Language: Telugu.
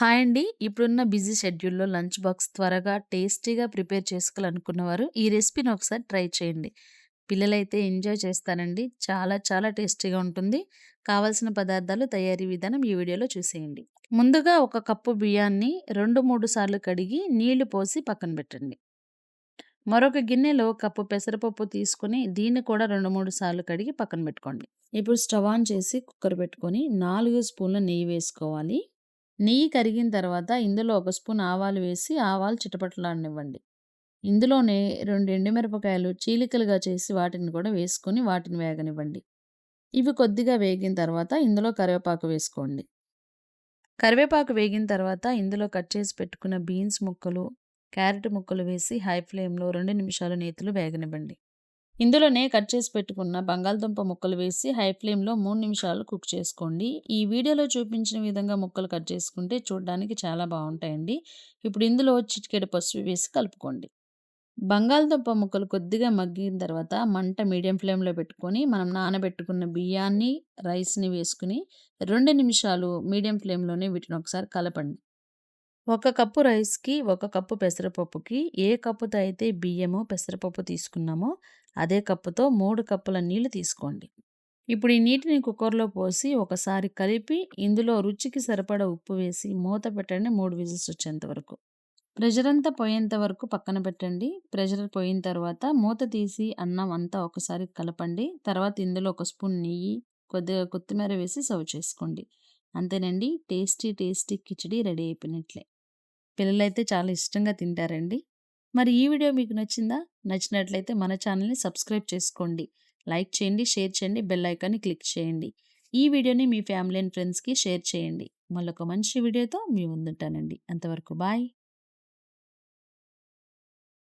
హాయ్ అండి. ఇప్పుడున్న బిజీ షెడ్యూల్‌లో లంచ్ బాక్స్ త్వరగా, టేస్టీగా ప్రిపేర్ చేసుకోవాలనుకున్నవారు ఈ రెసిపీని ఒకసారి ట్రై చేయండి. పిల్లలైతే ఎంజాయ్ చేస్తారండి. చాలా చాలా టేస్టీగా ఉంటుంది. కావాల్సిన పదార్థాలు, తయారీ విధానం ఈ వీడియోలో చూసేయండి. ముందుగా ఒక కప్పు బియ్యాన్ని 2, 3 సార్లు కడిగి నీళ్ళు పోసి పక్కన పెట్టండి. మరొక గిన్నెలో కప్పు పెసరపప్పు తీసుకొని దీన్ని కూడా 2, 3 సార్లు కడిగి పక్కన పెట్టుకోండి. ఇప్పుడు స్టవ్ ఆన్ చేసి కుక్కర్ పెట్టుకొని నాలుగు స్పూన్ల నెయ్యి వేసుకోవాలి. నెయ్యి కరిగిన తర్వాత ఇందులో ఒక స్పూన్ ఆవాలు వేసి ఆవాలు చిటపట్లాడనివ్వండి ఇందులోనే రెండు ఎండుమిరపకాయలు చీలికలుగా చేసి వాటిని కూడా వేసుకొని వాటిని వేగనివ్వండి. ఇవి కొద్దిగా వేగిన తర్వాత ఇందులో కరివేపాకు వేసుకోండి. కరివేపాకు వేగిన తర్వాత ఇందులో కట్ చేసి పెట్టుకున్న బీన్స్ ముక్కలు, క్యారెట్ ముక్కలు వేసి హై ఫ్లేమ్‌లో రెండు నిమిషాలు నేతిలో వేగనివ్వండి. ఇందులోనే కట్ చేసి పెట్టుకున్న బంగాళదుంప ముక్కలు వేసి హై ఫ్లేమ్‌లో మూడు నిమిషాలు కుక్ చేసుకోండి. ఈ వీడియోలో చూపించిన విధంగా ముక్కలు కట్ చేసుకుంటే చూడడానికి చాలా బాగుంటాయండి ఇప్పుడు ఇందులో చిటికెడు పసుపు వేసి కలుపుకోండి. బంగాళదుంప ముక్కలు కొద్దిగా మగ్గిన తర్వాత మంట మీడియం ఫ్లేమ్‌లో పెట్టుకొని మనం నానబెట్టుకున్న బియ్యాన్ని, రైస్‌ని వేసుకుని రెండు నిమిషాలు మీడియం ఫ్లేమ్‌లోనే వీటిని ఒకసారి కలపండి. ఒక కప్పు రైస్‌కి, ఒక కప్పు పెసరపప్పుకి ఏ కప్పుతో అయితే బియ్యము, పెసరపప్పు తీసుకున్నామో అదే కప్పుతో మూడు కప్పుల నీళ్ళు తీసుకోండి. ఇప్పుడు ఈ నీటిని కుక్కర్‌లో పోసి ఒకసారి కలిపి ఇందులో రుచికి సరిపడా ఉప్పు వేసి మూత పెట్టండి మూడు విజిల్స్ వచ్చేంత వరకు. ప్రెషర్ అంతా పోయేంత వరకు పక్కన పెట్టండి. ప్రెషర్ పోయిన తర్వాత మూత తీసి అన్నం అంతా ఒకసారి కలపండి. తర్వాత ఇందులో ఒక స్పూన్ నెయ్యి, కొద్దిగా కొత్తిమీర వేసి సర్వ్ చేసుకోండి. అంతేనండి టేస్టీ టేస్టీ కిచిడి రెడీ అయిపోయినట్లే. పిల్లలైతే చాలా ఇష్టంగా తింటారండి. మరి ఈ వీడియో మీకు నచ్చిందా? నచ్చినట్లయితే మన ఛానల్‌ని సబ్స్క్రైబ్ చేసుకోండి. లైక్ చేయండి, షేర్ చేయండి, బెల్ ఐకాన్‌ని క్లిక్ చేయండి. ఈ వీడియోని మీ ఫ్యామిలీ అండ్ ఫ్రెండ్స్‌కి షేర్ చేయండి. మళ్ళొక మంచి వీడియోతో మీ ముందుంటానండి. అంతవరకు బాయ్.